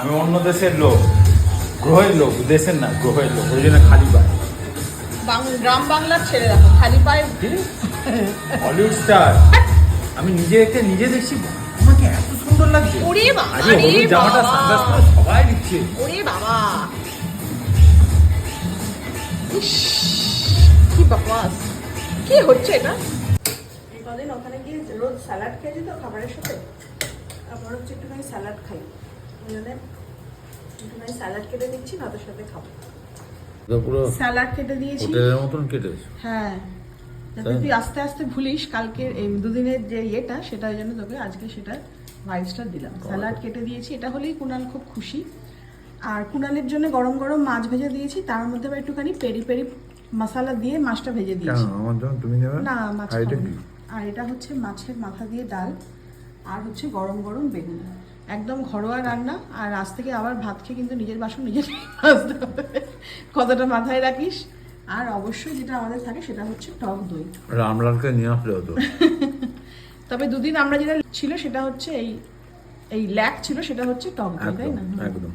আমি অন্য দেশের লোক গ্রহের লোক দেশের না গ্রহের লোক ওই জন্য খালি পায়। গ্রাম বাংলার ছেড়ে দেখো খালি পায় হলিউড স্টার আমি নিজে দেখতে নিজে দেখছি আমাকে এত সুন্দর লাগছে। ওরে বাবা। আরে জামাটা সবাই দিচ্ছে ওরে বাবা। কি বাবাস কি হচ্ছে এটা? কদিন ওখানে গিয়ে রোজ স্যালাড খেয়েছি তো খাবারের সাথে? তারপর হচ্ছে একটুখানি স্যালাড খাই। ওই জন্য একটুখানি স্যালাড কেটে নিচ্ছি ভাতের সাথে খাব। স্যালাড কেটে দিয়েছি। হোটেলের মতন কেটেছে হ্যাঁ। তুই? আস্তে আস্তে ভুলিস কালকে এই দুদিনের যে ইয়েটা সেটার জন্য তোকে আজকে সেটা ভাইসটা দিলাম। স্যালাড কেটে দিয়েছি এটা হলেই কুনাল খুব খুশি। আর কুনালের জন্য গরম গরম মাছ ভেজে দিয়েছি তার মধ্যে একটুখানি পেরি পেরি মশলা দিয়ে মাছটা ভেজে দিয়েছি। আমার জন্য তুমি নেবে না মাছ আর এটা হচ্ছে মাছের মাথা দিয়ে ডাল আর হচ্ছে গরম গরম বেগুন। একদম ঘরোয়া রান্না আর আজ থেকে আবার ভাত খেয়ে কিন্তু নিজের বাসন নিজের মাজতে হবে। কতটা মাথায় রাখিস? আর অবশ্যই যেটা আমাদের থাকে সেটা হচ্ছে টক দই। রামলালকে নিয়ে আসলে হতো। তবে দুদিন আমরা যেটা ছিল সেটা হচ্ছে এই এই ল্যাক ছিল সেটা হচ্ছে টক দই তাই না? একদম।